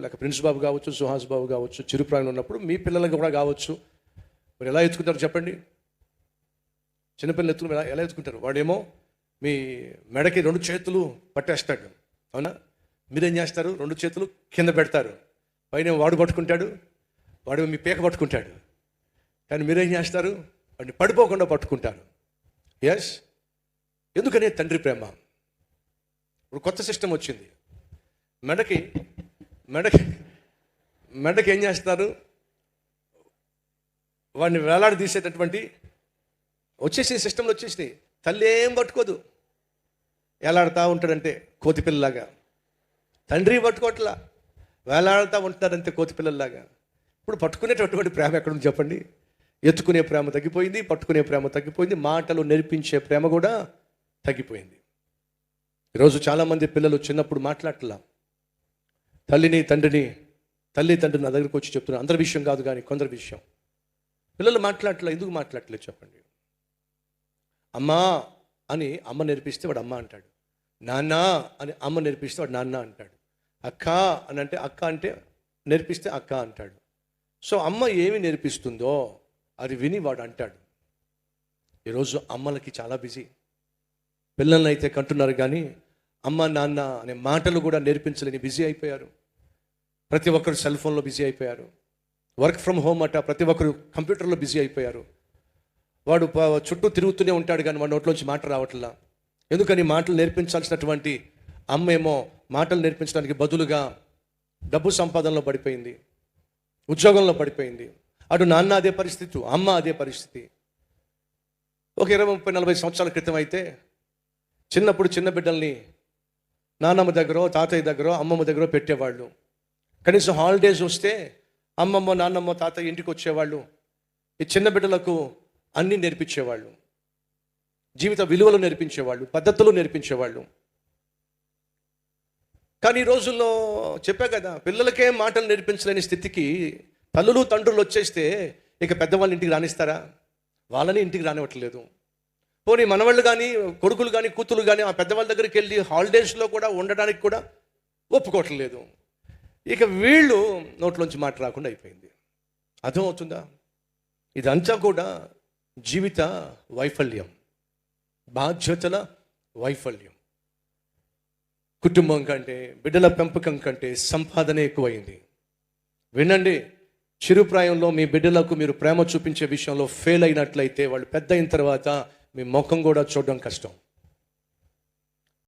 లేక ప్రిన్స్ బాబు కావచ్చు సుహాస్ బాబు కావచ్చు చిరుప్రాయంలో ఉన్నప్పుడు మీ పిల్లలకు కూడా కావచ్చు. మీరు ఎలా ఎత్తుకుంటారు చెప్పండి? చిన్నపిల్లలు ఎత్తుకుని ఎలా ఎలా ఎత్తుకుంటారు? వాడేమో మీ మెడకి రెండు చేతులు పట్టేస్తాడు. అవునా? మీరేం చేస్తారు? రెండు చేతులు కింద పెడతారు. పైన వాడు పట్టుకుంటాడు వాడు మీ పీక పట్టుకుంటాడు. కానీ మీరేం చేస్తారు? వాడిని పడిపోకుండా పట్టుకుంటారు. ఎస్ ఎందుకనే తండ్రి ప్రేమ? ఇప్పుడు కొత్త సిస్టమ్ వచ్చింది. మెడకి మెడకి మెడకి ఏం చేస్తారు? వాడిని వేలాడి తీసేటటువంటి వచ్చేసి సిస్టంలో వచ్చేసినాయి. తల్లి ఏం పట్టుకోదు. వేలాడుతూ ఉంటాడంటే కోతిపిల్లలాగా. తండ్రి పట్టుకోవట్లా వేలాడుతూ ఉంటాడంతే కోతిపిల్లలాగా. ఇప్పుడు పట్టుకునేటటువంటి ప్రేమ ఎక్కడుంది చెప్పండి? ఎత్తుకునే ప్రేమ తగ్గిపోయింది పట్టుకునే ప్రేమ తగ్గిపోయింది మాటలు నేర్పించే ప్రేమ కూడా తగ్గిపోయింది. ఈరోజు చాలామంది పిల్లలు చిన్నప్పుడు మాట్లాడలా తల్లిని తండ్రిని తల్లి తండ్రిని నా దగ్గరికి వచ్చి చెప్తున్నారు. అందరి విషయం కాదు కానీ కొందరి విషయం. పిల్లలు మాట్లాడలే ఎందుకు మాట్లాడట్లేదు చెప్పండి? అమ్మా అని అమ్మ నేర్పిస్తే వాడు అమ్మ అంటాడు. నాన్న అని అమ్మ నేర్పిస్తే వాడు నాన్న అంటాడు. అక్క అని అంటే అక్క అంటే నేర్పిస్తే అక్క అంటాడు. సో అమ్మ ఏమి నేర్పిస్తుందో అది విని వాడు అంటాడు. ఈరోజు అమ్మలకి చాలా బిజీ. పిల్లల్ని అయితే కంటున్నారు కానీ అమ్మ నాన్న అనే మాటలు కూడా నేర్పించలేని బిజీ అయిపోయారు. ప్రతి ఒక్కరు సెల్ ఫోన్లో బిజీ అయిపోయారు. వర్క్ ఫ్రమ్ హోమ్ అట ప్రతి ఒక్కరు కంప్యూటర్లో బిజీ అయిపోయారు. వాడు చుట్టూ తిరుగుతూనే ఉంటాడు కానీ వాడి నోట్లోంచి మాట రావట్లా. ఎందుకని మాటలు నేర్పించాల్సినటువంటి అమ్మ ఏమో మాటలు నేర్పించడానికి బదులుగా డబ్బు సంపాదనలో పడిపోయింది ఉద్యోగంలో పడిపోయింది. అటు నాన్న అదే పరిస్థితి అమ్మ అదే పరిస్థితి. ఒక ఇరవై ముప్పై నలభై సంవత్సరాల క్రితం అయితే చిన్నప్పుడు చిన్న బిడ్డల్ని నాన్నమ్మ దగ్గర తాతయ్య దగ్గర అమ్మమ్మ దగ్గర పెట్టేవాళ్ళు. కనీసం హాలిడేస్ వస్తే అమ్మమ్మ నాన్నమ్మ తాతయ్య ఇంటికి వచ్చేవాళ్ళు. ఈ చిన్న బిడ్డలకు అన్నీ నేర్పించేవాళ్ళు. జీవిత విలువలు నేర్పించేవాళ్ళు పద్ధతులు నేర్పించేవాళ్ళు. కానీ ఈ రోజుల్లో చెప్పా కదా పిల్లలకే మాటలు నేర్పించలేని స్థితికి తల్లులు తండ్రులు వచ్చేస్తే ఇక పెద్దవాళ్ళని ఇంటికి రానిస్తారా? వాళ్ళని ఇంటికి రానివ్వట్లేదు. పోనీ మనవాళ్ళు కానీ కొడుకులు కానీ కూతురు కానీ ఆ పెద్దవాళ్ళ దగ్గరికి వెళ్ళి హాలిడేస్లో కూడా ఉండడానికి కూడా ఒప్పుకోవట్లేదు ఇక వీళ్ళు నోట్లోంచి మాట రాకుండా అయిపోయింది. అర్థమవుతుందా? ఇదంతా కూడా జీవిత వైఫల్యం. బాధ్యతల వైఫల్యం. కుటుంబం కంటే బిడ్డల పెంపకం కంటే సంపాదన ఎక్కువైంది. వినండి చిరుప్రాయంలో మీ బిడ్డలకు మీరు ప్రేమ చూపించే విషయంలో ఫెయిల్ అయినట్లయితే వాళ్ళు పెద్ద అయిన తర్వాత మీ ముఖం కూడా చూడడం కష్టం.